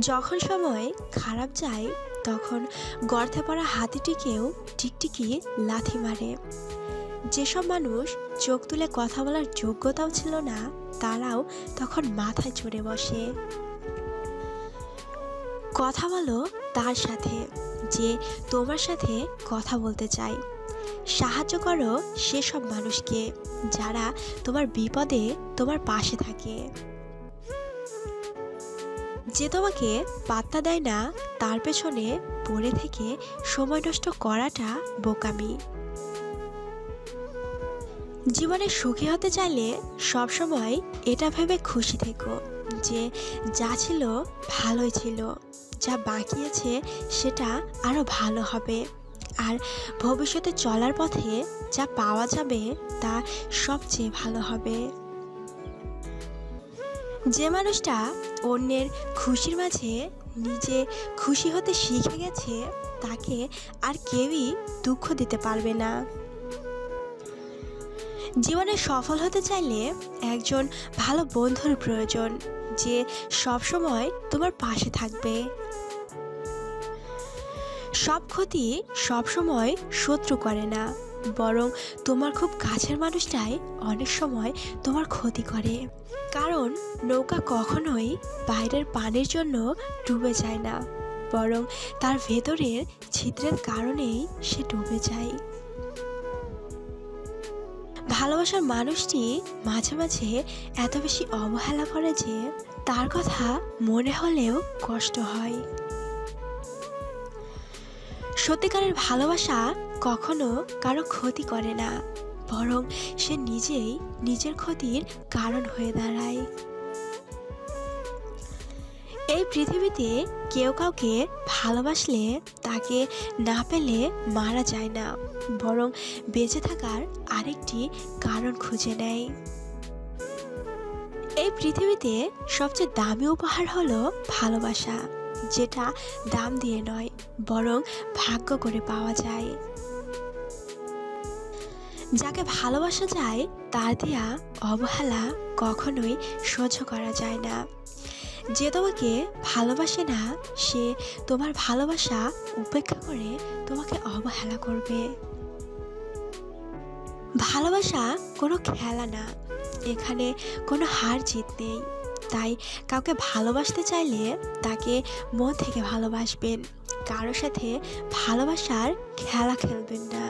যখন সময় খারাপ যায়, তখন গর্তে পড়া হাতিটিকেও টিকটিকি লাথি মারে। যেসব মানুষ চোখ তুলে কথা বলার যোগ্যতাও ছিল না, তারাও তখন মাথায় চড়ে বসে। কথা বলো তার সাথে, যে তোমার সাথে কথা বলতে চায়। সাহায্য করো সেসব মানুষকে, যারা তোমার বিপদে তোমার পাশে থাকে। যে তোমাকে পাত্তা দেয় না, তার পেছনে পড়ে থেকে সময় নষ্ট করাটা বোকামি। জীবনে সুখী হতে চাইলে সবসময় এটা ভেবে খুশি থেকো যে যা ছিল ভালোই ছিল, যা বাকি আছে সেটা আরও ভালো হবে। আর ভবিষ্যতে চলার পথে যা পাওয়া যাবে তা সবচেয়ে ভালো হবে। যে মানুষটা অন্যের খুশির মাঝে নিজে খুশি হতে শিখে গেছে, তাকে আর কেউই দুঃখ দিতে পারবে না। জীবনে সফল হতে চাইলে একজন ভালো বন্ধুর প্রয়োজন, যে সবসময় তোমার পাশে থাকবে। সব ক্ষতি সবসময় শত্রু করে না। বরং তোমার খুব কাছের মানুষটাই অনেক সময় তোমার ক্ষতি করে। কারণ নৌকা কখনোই বাইরের পানির জন্য ডুবে যায় না, বরং তার ভেতরের ছিদ্রের কারণেই সে ডুবে যায়। ভালোবাসার মানুষটি মাঝে মাঝে এত বেশি অবহেলা করে যে তার কথা মনে হলেও কষ্ট হয়। সত্যিকারের ভালোবাসা কখনো কারও ক্ষতি করে না, বরং সে নিজেই নিজের ক্ষতির কারণ হয়ে দাঁড়ায়। এই পৃথিবীতে কেউ কাউকে ভালোবাসলে তাকে না পেলে মারা যায় না, বরং বেঁচে থাকার আরেকটি কারণ খুঁজে নেয়। এই পৃথিবীতে সবচেয়ে দামি উপহার হলো ভালোবাসা। যেটা দাম দিয়ে নয়, বরং ভাগ্য করে পাওয়া যায়। যাকে ভালোবাসা যায়, তার দেয়া অবহেলা কখনোই সহ্য করা যায় না। যে তোমাকে ভালোবাসে না, সে তোমার ভালোবাসা উপেক্ষা করে তোমাকে অবহেলা করবে। ভালোবাসা কোনো খেলা না, এখানে কোনো হার জিত নেই। তাই কাউকে ভালোবাসতে চাইলে তাকে মন থেকে ভালোবাসবেন। কারোর সাথে ভালোবাসার খেলা খেলবেন না।